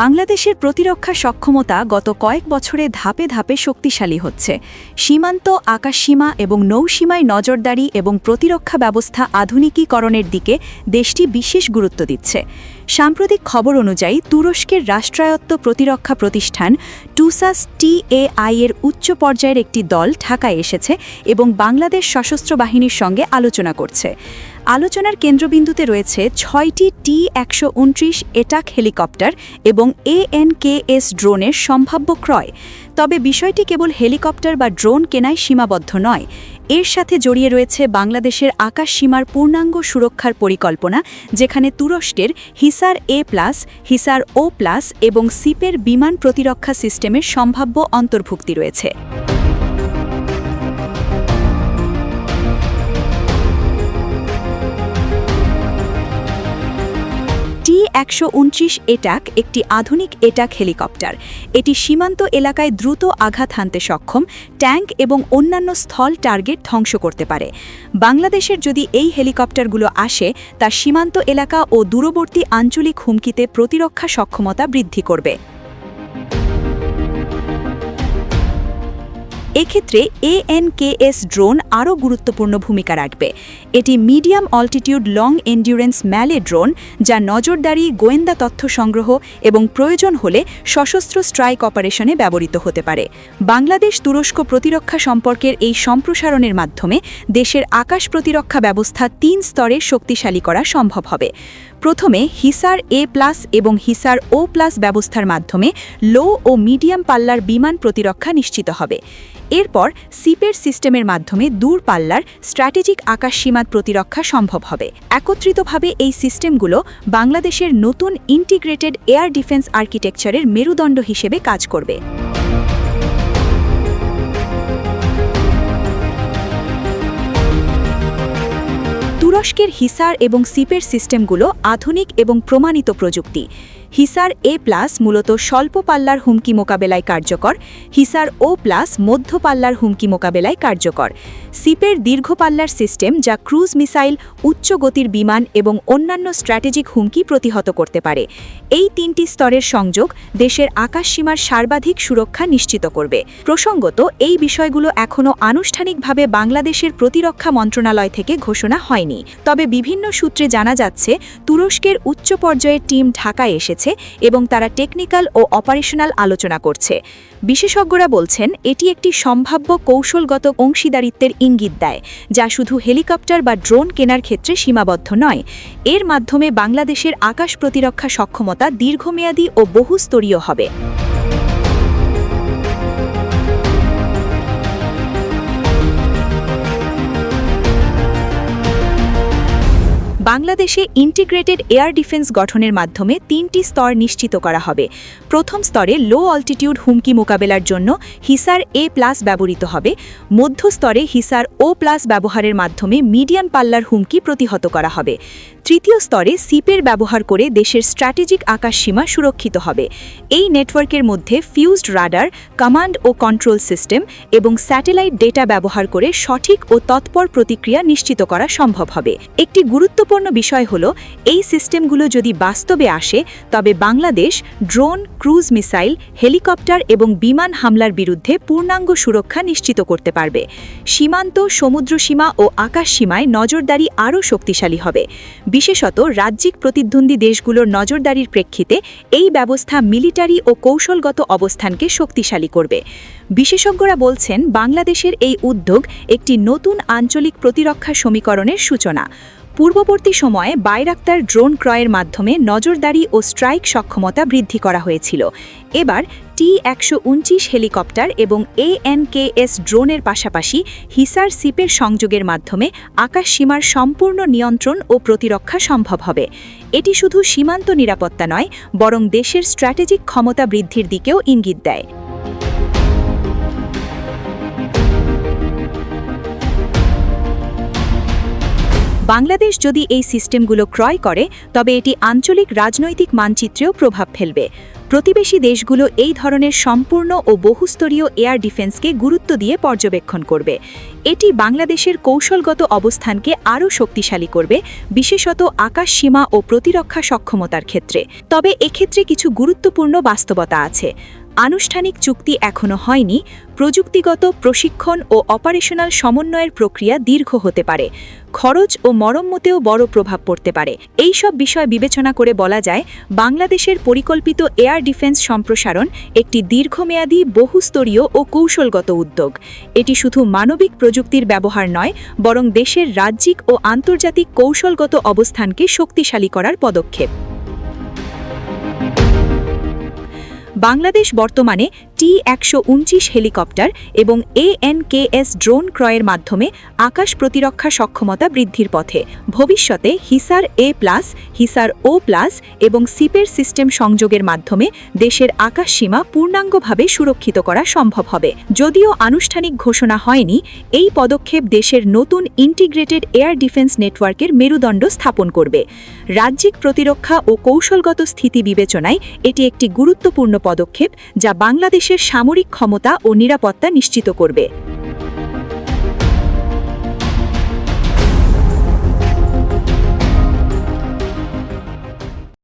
বাংলাদেশের প্রতিরক্ষা সক্ষমতা গত কয়েক বছরে ধাপে ধাপে শক্তিশালী হচ্ছে। সীমান্ত, আকাশসীমা এবং নৌসীমায় নজরদারি এবং প্রতিরক্ষা ব্যবস্থা আধুনিকীকরণের দিকে দেশটি বিশেষ গুরুত্ব দিচ্ছে। সাম্প্রতিক খবর অনুযায়ী তুরস্কের রাষ্ট্রায়ত্ত প্রতিরক্ষা প্রতিষ্ঠান টুসাস টিএআই এর উচ্চ পর্যায়ের একটি দল ঢাকায় এসেছে এবং বাংলাদেশ সশস্ত্র বাহিনীর সঙ্গে আলোচনা করছে। আলোচনার কেন্দ্রবিন্দুতে রয়েছে ছয়টি টি একশো উনত্রিশ এটাক হেলিকপ্টার এবং এএনকেএস ড্রোনের সম্ভাব্য ক্রয়। তবে বিষয়টি কেবল হেলিকপ্টার বা ড্রোন কেনায় সীমাবদ্ধ নয়। এর সাথে জড়িয়ে রয়েছে বাংলাদেশের আকাশ সীমার পূর্ণাঙ্গ সুরক্ষার পরিকল্পনা, যেখানে তুরস্কের Hisar A plus, Hisar O plus এবং সিপের বিমান প্রতিরক্ষা সিস্টেমের সম্ভাব্য অন্তর্ভুক্তি রয়েছে। একশো উনত্রিশ এটাক একটি আধুনিক এটাক হেলিকপ্টার। এটি সীমান্ত এলাকায় দ্রুত আঘাত হানতে সক্ষম, ট্যাঙ্ক এবং অন্যান্য স্থল টার্গেট ধ্বংস করতে পারে। বাংলাদেশের যদি এই হেলিকপ্টারগুলো আসে, তা সীমান্ত এলাকা ও দূরবর্তী আঞ্চলিক হুমকিতে প্রতিরক্ষা সক্ষমতা বৃদ্ধি করবে। এক্ষেত্রে এএনকেএস ড্রোন আরও গুরুত্বপূর্ণ ভূমিকা রাখবে। এটি medium altitude long endurance MALE drone যা নজরদারি, গোয়েন্দা তথ্য সংগ্রহ এবং প্রয়োজন হলে সশস্ত্র স্ট্রাইক অপারেশনে ব্যবহৃত হতে পারে। বাংলাদেশ তুরস্ক প্রতিরক্ষা সম্পর্কের এই সম্প্রসারণের মাধ্যমে দেশের আকাশ প্রতিরক্ষা ব্যবস্থা তিন স্তরে শক্তিশালী করা সম্ভব হবে। প্রথমে হিসার এ প্লাস এবং হিসার ও প্লাস ব্যবস্থার মাধ্যমে লো ও মিডিয়াম পাল্লার বিমান প্রতিরক্ষা নিশ্চিত হবে। এরপর সিপের সিস্টেমের মাধ্যমে দূর পাল্লার স্ট্র্যাটেজিক আকাশ সীমাত প্রতিরক্ষা সম্ভব হবে। একত্রিতভাবে এই সিস্টেমগুলো বাংলাদেশের নতুন ইন্টিগ্রেটেড এয়ার ডিফেন্স আর্কিটেকচারের মেরুদণ্ড হিসেবে কাজ করবে। তুরস্কের হিসার এবং সিপের সিস্টেমগুলো আধুনিক এবং প্রমাণিত প্রযুক্তি। হিসার এ প্লাস মূলত স্বল্প পাল্লার হুমকি মোকাবেলায় কার্যকর, হিসার ও প্লাস মধ্য পাল্লার হুমকি মোকাবেলায় কার্যকর। সিপের দীর্ঘ পাল্লার সিস্টেম যা ক্রুজ মিসাইল, উচ্চ গতির বিমান এবং অন্যান্য স্ট্র্যাটেজিক হুমকি প্রতিহত করতে পারে। এই তিনটি স্তরের সংযোগ দেশের আকাশসীমার সর্বাধিক সুরক্ষা নিশ্চিত করবে। প্রসঙ্গত, এই বিষয়গুলো এখনও আনুষ্ঠানিকভাবে বাংলাদেশের প্রতিরক্ষা মন্ত্রণালয় থেকে ঘোষণা হয়নি। তবে বিভিন্ন সূত্রে জানা যাচ্ছে, তুরস্কের উচ্চ পর্যায়ের টিম ঢাকায় এসেছে। এবং তারা টেকনিক্যাল ও অপারেশনাল আলোচনা করছে। বিশেষজ্ঞরা বলছেন, এটি একটি সম্ভাব্য কৌশলগত অংশীদারিত্বের ইঙ্গিত দেয়, যা শুধু হেলিকপ্টার বা ড্রোন কেনার ক্ষেত্রে সীমাবদ্ধ নয়। এর মাধ্যমে বাংলাদেশের আকাশ প্রতিরক্ষা সক্ষমতা দীর্ঘমেয়াদী ও বহুস্তরীয় হবে। বাংলাদেশে ইন্টিগ্রেটেড এয়ার ডিফেন্স গঠনের মাধ্যমে তিনটি স্তর নিশ্চিত করা হবে। প্রথম স্তরে লো অল্টিটিউড হুমকি মোকাবেলার জন্য হিসার এ প্লাস ব্যবহৃত হবে। মধ্য স্তরে হিসার ও প্লাস ব্যবহারের মাধ্যমে মিডিয়াম পাল্লার হুমকি প্রতিহত করা হবে। তৃতীয় স্তরে সিপের ব্যবহার করে দেশের স্ট্র্যাটেজিক আকাশসীমা সুরক্ষিত হবে। এই নেটওয়ার্কের মধ্যে ফিউজড রাডার কমান্ড ও কন্ট্রোল সিস্টেম এবং স্যাটেলাইট ডেটা ব্যবহার করে সঠিক ও তৎপর প্রতিক্রিয়া নিশ্চিত করা সম্ভব হবে। একটি গুরুত্বপূর্ণ বিষয় হল, এই সিস্টেমগুলো যদি বাস্তবে আসে, তবে Bangladesh drone, cruise missile, helicopter এবং বিমান হামলার বিরুদ্ধে পূর্ণাঙ্গ সুরক্ষা নিশ্চিত করতে পারবে। সীমান্ত, সমুদ্র সীমা ও আকাশ সীমায় নজরদারি আরও শক্তিশালী হবে। বিশেষত রাজ্যিক প্রতিদ্বন্দ্বী দেশগুলোর নজরদারির প্রেক্ষিতে এই ব্যবস্থা মিলিটারি ও কৌশলগত অবস্থানকে শক্তিশালী করবে। বিশেষজ্ঞরা বলছেন, বাংলাদেশের এই উদ্যোগ একটি নতুন আঞ্চলিক প্রতিরক্ষা সমীকরণের সূচনা। পূর্ববর্তী সময়ে বাইরাক্তার ড্রোন ক্রয়ের মাধ্যমে নজরদারি ও স্ট্রাইক সক্ষমতা বৃদ্ধি করা হয়েছিল। এবার টি একশো হেলিকপ্টার এবং এএনকেএস ড্রোনের পাশাপাশি হিসার সিপের সংযোগের মাধ্যমে আকাশ সীমার সম্পূর্ণ নিয়ন্ত্রণ ও প্রতিরক্ষা সম্ভব হবে। এটি শুধু সীমান্ত নিরাপত্তা নয়, বরং দেশের স্ট্র্যাটেজিক ক্ষমতা বৃদ্ধির দিকেও ইঙ্গিত দেয়। বাংলাদেশ যদি এই সিস্টেমগুলো ক্রয় করে, তবে এটি আঞ্চলিক রাজনৈতিক মানচিত্রেও প্রভাব ফেলবে। প্রতিবেশী দেশগুলো এই ধরনের সম্পূর্ণ ও বহুস্তরীয় এয়ার ডিফেন্সকে গুরুত্ব দিয়ে পর্যবেক্ষণ করবে। এটি বাংলাদেশের কৌশলগত অবস্থানকে আরও শক্তিশালী করবে, বিশেষত আকাশ সীমা ও প্রতিরক্ষা সক্ষমতার ক্ষেত্রে। তবে এক্ষেত্রে কিছু গুরুত্বপূর্ণ বাস্তবতা আছে। আনুষ্ঠানিক চুক্তি এখনও হয়নি, প্রযুক্তিগত প্রশিক্ষণ ও অপারেশনাল সমন্বয়ের প্রক্রিয়া দীর্ঘ হতে পারে, খরচ ও মরম্মতেও বড় প্রভাব পড়তে পারে। এই সব বিষয় বিবেচনা করে বলা যায়, বাংলাদেশের পরিকল্পিত এয়ার ডিফেন্স সম্প্রসারণ একটি দীর্ঘমেয়াদী, বহুস্তরীয় ও কৌশলগত উদ্যোগ। এটি শুধু মানবিক প্রযুক্তির ব্যবহার নয়, বরং দেশের রাজ্যিক ও আন্তর্জাতিক কৌশলগত অবস্থানকে শক্তিশালী করার পদক্ষেপ। বাংলাদেশ বর্তমানে টি একশো হেলিকপ্টার এবং এএনকেএস ড্রোন ক্রয়ের মাধ্যমে আকাশ প্রতিরক্ষা সক্ষমতা বৃদ্ধির পথে। ভবিষ্যতে Hisar A plus, Hisar O plus এবং সিপের সিস্টেম সংযোগের মাধ্যমে দেশের আকাশ সীমা পূর্ণাঙ্গভাবে সুরক্ষিত করা সম্ভব হবে। যদিও আনুষ্ঠানিক ঘোষণা হয়নি, এই পদক্ষেপ দেশের নতুন ইন্টিগ্রেটেড এয়ার ডিফেন্স নেটওয়ার্কের মেরুদণ্ড স্থাপন করবে। রাজ্যিক প্রতিরক্ষা ও কৌশলগত স্থিতি বিবেচনায় এটি একটি গুরুত্বপূর্ণ পদক্ষেপ যা বাংলাদেশের সামরিক ক্ষমতা ও নিরাপত্তা নিশ্চিত করবে।